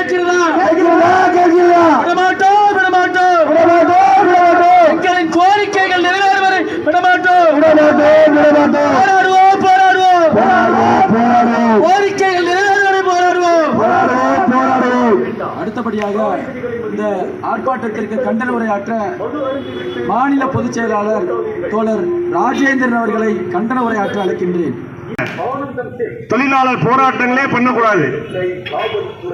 கேட்கிறதா? கேட்கிறதா? கேட்கிறதா? விடமாட்டோம் விடமாட்டோம். விடமாட்டோம் விடமாட்டோம். எங்களின் கோரிக்கைகள் நிறைவேறும் வரை விடமாட்டோம். விடமாட்டோம் விடமாட்டோம். போராடுவோம் போராடுவோம். போராடுவோம் போராடுவோம். கோரிக்கைகள் நிறைவேறும் வரை போராடுவோம். போராடுவோம் போராடுவோம். அடுத்தபடியாக இந்த ஆர்ப்பாட்டத்திற்கு கண்டன உரையாற்ற மாநில பொதுச் செயலாளர் தோழர் ராஜேந்திரன் அவர்களை கண்டன உரையாற்ற அழைக்கின்றேன். தொழிலாளர் போராட்டங்களே பண்ணக்கூடாது.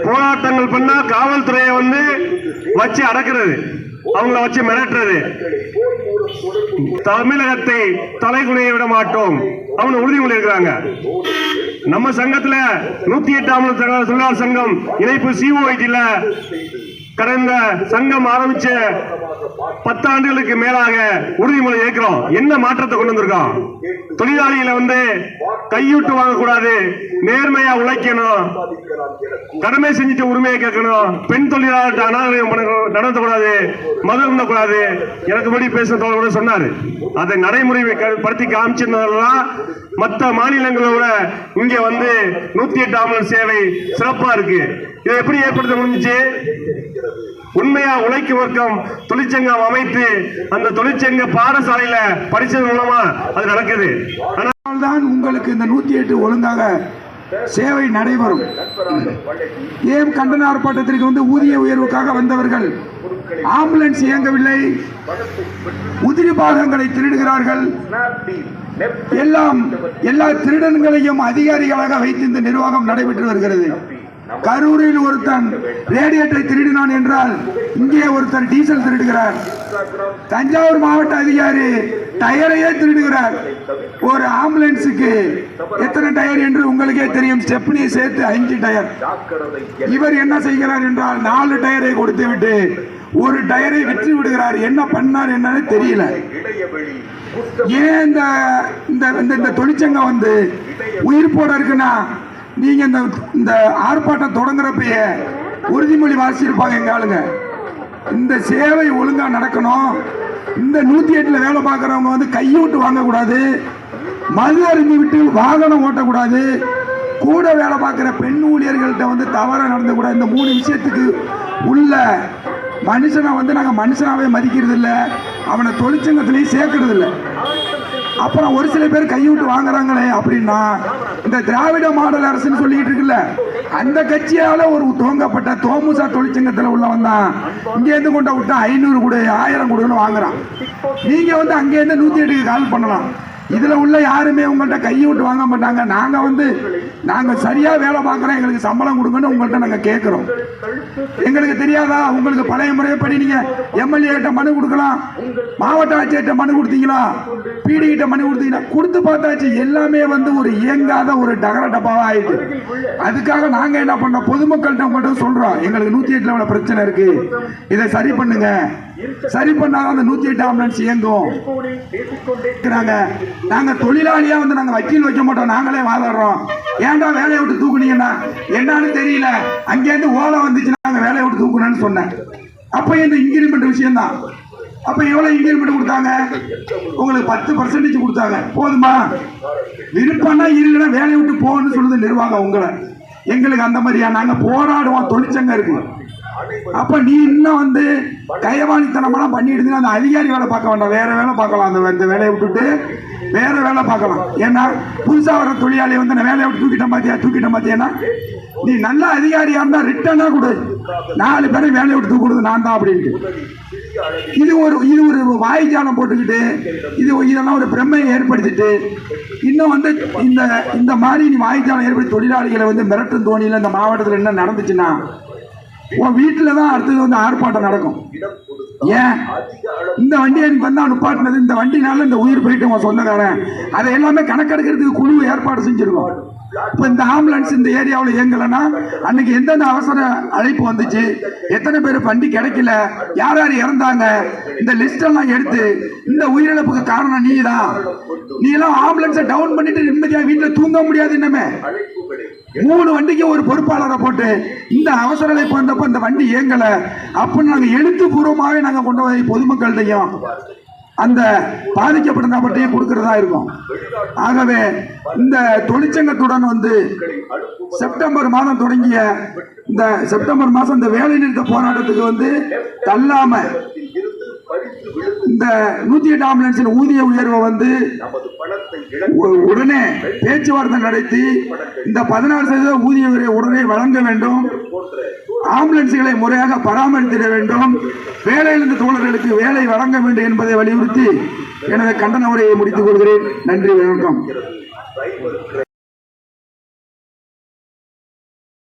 போராட்டங்கள் பண்ணா காவல்துறையை வந்து வச்சு அடக்கிறது அவங்கள வச்சு மிரட்டுறது. தமிழகத்தை தலைகுனிய விட மாட்டோம். அவங்க உறுதிமொழி இருக்கிறாங்க நம்ம சங்கத்துல நூத்தி எட்டாம் தொழிலாளர் சங்கம் இணைப்பு சிஓஐடில கடந்த சங்கம் ஆரம்பிச்ச பத்தாண்டுகளுக்கு மேலாக உறுதிமொழி ஏற்கிறோம். என்ன மாற்றத்தை கொண்டு வந்திருக்கோம்? தொழிலாளிகளை வந்து கையூட்டு வாங்கக்கூடாது நேர்மையா உழைக்கணும் கடமை செஞ்சுட்டு உரிமையை கேட்கணும் பெண் தொழிலாளர்கிட்ட அனாதரயம் பண்ண- நடத்தக்கூடாது மது கூடாது எனக்கு படி பேசுன தோழர் சொன்னாரு. அதை நடைமுறை படுத்தி காமிச்சிருந்ததெல்லாம் மற்ற மாநிலங்களோட இங்க வந்து நூத்தி எட்டு ஆம்புலன்ஸ் சேவை சிறப்பா இருக்கு. இதை எப்படி ஏற்படுத்த முடிஞ்சுச்சு? உண்மையா உழைக்கு வர்க்கம் தொழிற்சங்கம் அமைத்து அந்த தொழிற்சங்க பாடசாலையில படிச்சது மூலமா அது நடக்குது. ஆனா தான் உங்களுக்கு இந்த நூத்தி எட்டு ஒழுங்காக சேவை நடைபெறும். ஏன் கண்டன ஆர்ப்பாட்டத்திற்கு வந்து ஊதிய உயர்வுக்காக வந்தவர்கள் ஆம்புலன்ஸ் இயங்கவில்லை. உதிரி பாகங்களை திருடுகிறார்கள். எல்லாம் எல்லா திருடன்களையும் அதிகாரிகளாக வைத்து இந்த நிர்வாகம் நடைபெற்று வருகிறது. கரூரில் ஒருத்தன் ரேடியேட்டரை திருடினான் என்றால் இங்கே ஒருத்தர் டீசல் திருடுகிறார். தஞ்சாவூர் மாவட்ட அதிகாரி டயரையே திருடுகிறார். ஒரு ஆம்புலன்ஸுக்கு எத்தனை டயர் என்று உங்களுக்கே தெரியும். ஸ்டெப்னியை சேர்த்து அஞ்சு டயர். இவர் என்ன செய்கிறார் என்றால் நாலு டயரை கொடுத்து விட்டு ஒரு டயரை விற்று விடுகிறார். என்ன பண்ணார் என்னன்னு தெரியல. ஏன் இந்த இந்த தொழிற்சங்கம் வந்து உயிர் போட இருக்குன்னா நீங்க இந்த இந்த ஆர்ப்பாட்டம் தொடங்குறப்பயே உறுதிமொழி வாசிச்சிருப்பாங்க எங்க ஆளுங்க. இந்த சேவை ஒழுங்கா நடக்கணும். இந்த நூத்தி எட்டுல வேலை பார்க்குறவங்க வந்து கையூட்டு வாங்கக்கூடாது. மது அருந்தி விட்டு வாகனம் ஓட்டக்கூடாது. கூட வேலை பார்க்குற பெண் ஊழியர்கள்ட்ட வந்து தவறாக நடந்தக்கூடாது. இந்த மூணு விஷயத்துக்கு உள்ள மனுஷனை வந்து நாங்கள் மனுஷனாகவே மதிக்கிறது இல்லை அவனை தொழிற்சங்கத்திலையும் சேர்க்கறது இல்லை அப்புறம் ஒரு சில பேர் கைவிட்டு வாங்குறாங்களே அப்படின்னா இந்த திராவிட மாடல் அரசுன்னு சொல்லிட்டு இருக்குல்ல அந்த கட்சியால ஒரு துவங்கப்பட்ட தோமுசா தொழிற்சங்கத்தில் உள்ளவன் தான் இங்கேருந்து கொண்ட விட்டா ஐநூறு கொடு ஆயிரம் கொடுன்னு வாங்குறான். நீங்க வந்து அங்கேருந்து நூத்தி எட்டுக்கு கால் பண்ணலாம். இதுல உள்ள யாருமே உங்கள்கிட்ட கையை விட்டு வாங்க மாட்டாங்க. நாங்க வந்து நாங்க சரியா வேலை பார்க்குறோம். எங்களுக்கு சம்பளம் கொடுங்கன்னு உங்கள்கிட்ட நாங்க கேட்கிறோம். எங்களுக்கு தெரியாதா? உங்களுக்கு பழைய முறையப்படி நீங்க எம்எல்ஏ கிட்ட மனு கொடுக்கலாம். மாவட்ட ஆட்சியர்கிட்ட மனு கொடுத்தீங்களா? பிடி கிட்ட மனு கொடுத்தீங்கன்னா கொடுத்து பார்த்தாச்சு. எல்லாமே வந்து ஒரு இயங்காத ஒரு டகர டப்பாவா ஆயிட்டு. அதுக்காக நாங்க என்ன பண்ணோம்? பொதுமக்கள்கிட்ட உங்கள்கிட்ட சொல்றோம். எங்களுக்கு நூத்தி எட்டுல பிரச்சனை இருக்கு. இதை சரி பண்ணுங்க. சரி பண்ணாதான் அந்த நூத்தி எட்டு ஆம்புலன்ஸ் இயங்கும். இருக்கிறாங்க. நாங்க தொழிலாளியா வந்து நாங்க வக்கீல் வைக்க மாட்டோம். நாங்களே வாதாடுறோம். ஏன்டா வேலையை விட்டு தூக்குனீங்கன்னா? என்னன்னு தெரியல. அங்கேருந்து ஓலை வந்துச்சுன்னா நாங்கள் வேலையை விட்டு தூக்கணும்னு சொன்னேன். அப்ப இந்த இன்கிரிமெண்ட் விஷயம் தான் அப்ப எவ்வளவு இன்கிரிமெண்ட் கொடுத்தாங்க? உங்களுக்கு பத்து பர்சன்டேஜ் கொடுத்தாங்க. போதுமா? விருப்பம்னா இருங்கன்னா வேலையை விட்டு போகணும்னு சொல்லுது நிர்வாகம் உங்களை. எங்களுக்கு அந்த மாதிரியா? நாங்க போராடுவோம். தொழிற்சங்கம் இருக்கு. அப்ப நீ இன்னும் வந்து கையவாணித்தனமெல்லாம் பண்ணிட்டு அந்த அதிகாரி வேலை பார்க்க வேண்டாம். வேற வேலை பார்க்கலாம். அந்த இந்த வேலையை விட்டுட்டு வேற வேலை பார்க்கலாம். ஏன்னா புதுசாக வர தொழிலாளி வந்து நான் வேலையை விட்டு தூக்கிட்டேன் பார்த்தியா தூக்கிட்டேன் பாத்தியானா நீ நல்ல அதிகாரியாக இருந்தால் ரிட்டனா கொடு. நாலு பேரை வேலையை விட்டு தூக்குறது நான் தான் அப்படின்ட்டு. இது ஒரு இது ஒரு வாய்ஜாலம் போட்டுக்கிட்டு இது இதெல்லாம் ஒரு பிரம்மையை ஏற்படுத்திட்டு இன்னும் வந்து இந்த இந்த மாதிரி நீ வாய்ஜாலம் ஏற்படுத்தி தொழிலாளிகளை வந்து மிரட்டும் தோணியில் இந்த மாவட்டத்தில் என்ன நடந்துச்சுன்னா உன் வீட்டில் தான் அடுத்தது வந்து ஆர்ப்பாட்டம் நடக்கும். ஏன்? இந்த வண்டி எனக்கு வந்தால் நுப்பாட்டினது இந்த வண்டினால இந்த உயிர் போயிட்டு உன் சொந்தக்காரன். அதை எல்லாமே கணக்கெடுக்கிறதுக்கு குழு ஏற்பாடு செஞ்சுருக்கோம். இப்போ இந்த ஆம்புலன்ஸ் இந்த ஏரியாவில் இயங்கலைன்னா அன்னைக்கு எந்தெந்த அவசர அழைப்பு வந்துச்சு? எத்தனை பேர் வண்டி கிடைக்கல? யார் யார் இறந்தாங்க? இந்த லிஸ்டெல்லாம் எடுத்து இந்த உயிரிழப்புக்கு காரணம் நீ தான் நீ எல்லாம் ஆம்புலன்ஸை டவுன் பண்ணிட்டு நிம்மதியாக வீட்டில் தூங்க முடியாது இன்னமே. மூணு வண்டிக்கு ஒரு பொறுப்பாளரை போட்டு இந்த அவசர நிலை வந்தப்ப இந்த வண்டி இயங்கல. அப்படின்னு நாங்கள் எழுத்துப்பூர்வமாகவே நாங்கள் கொண்டு போய் பொதுமக்கள்கிட்டையும் அந்த பாதிக்கப்பட்ட நபர்கிட்டையும் கொடுக்கறதா இருக்கும். ஆகவே இந்த தொழிற்சங்கத்துடன் வந்து செப்டம்பர் மாதம் தொடங்கிய இந்த செப்டம்பர் மாதம் இந்த வேலை நிறுத்த போராட்டத்துக்கு வந்து தள்ளாமல் இந்த நூத்தி எட்டு ஆம்புலன்ஸின் ஊதிய உயர்வை வந்து உடனே பேச்சுவார்த்தை நடத்தி இந்த பதினாறு சதவீத ஊதிய உயர்வை உடனே வழங்க வேண்டும். ஆம்புலன்ஸ்களை முறையாக பராமரித்திட வேண்டும். வேலையிலிருந்து தோழர்களுக்கு வேலை வழங்க வேண்டும் என்பதை வலியுறுத்தி எனது கண்டன உரையை முடித்துக் கொள்கிறேன். நன்றி வணக்கம்.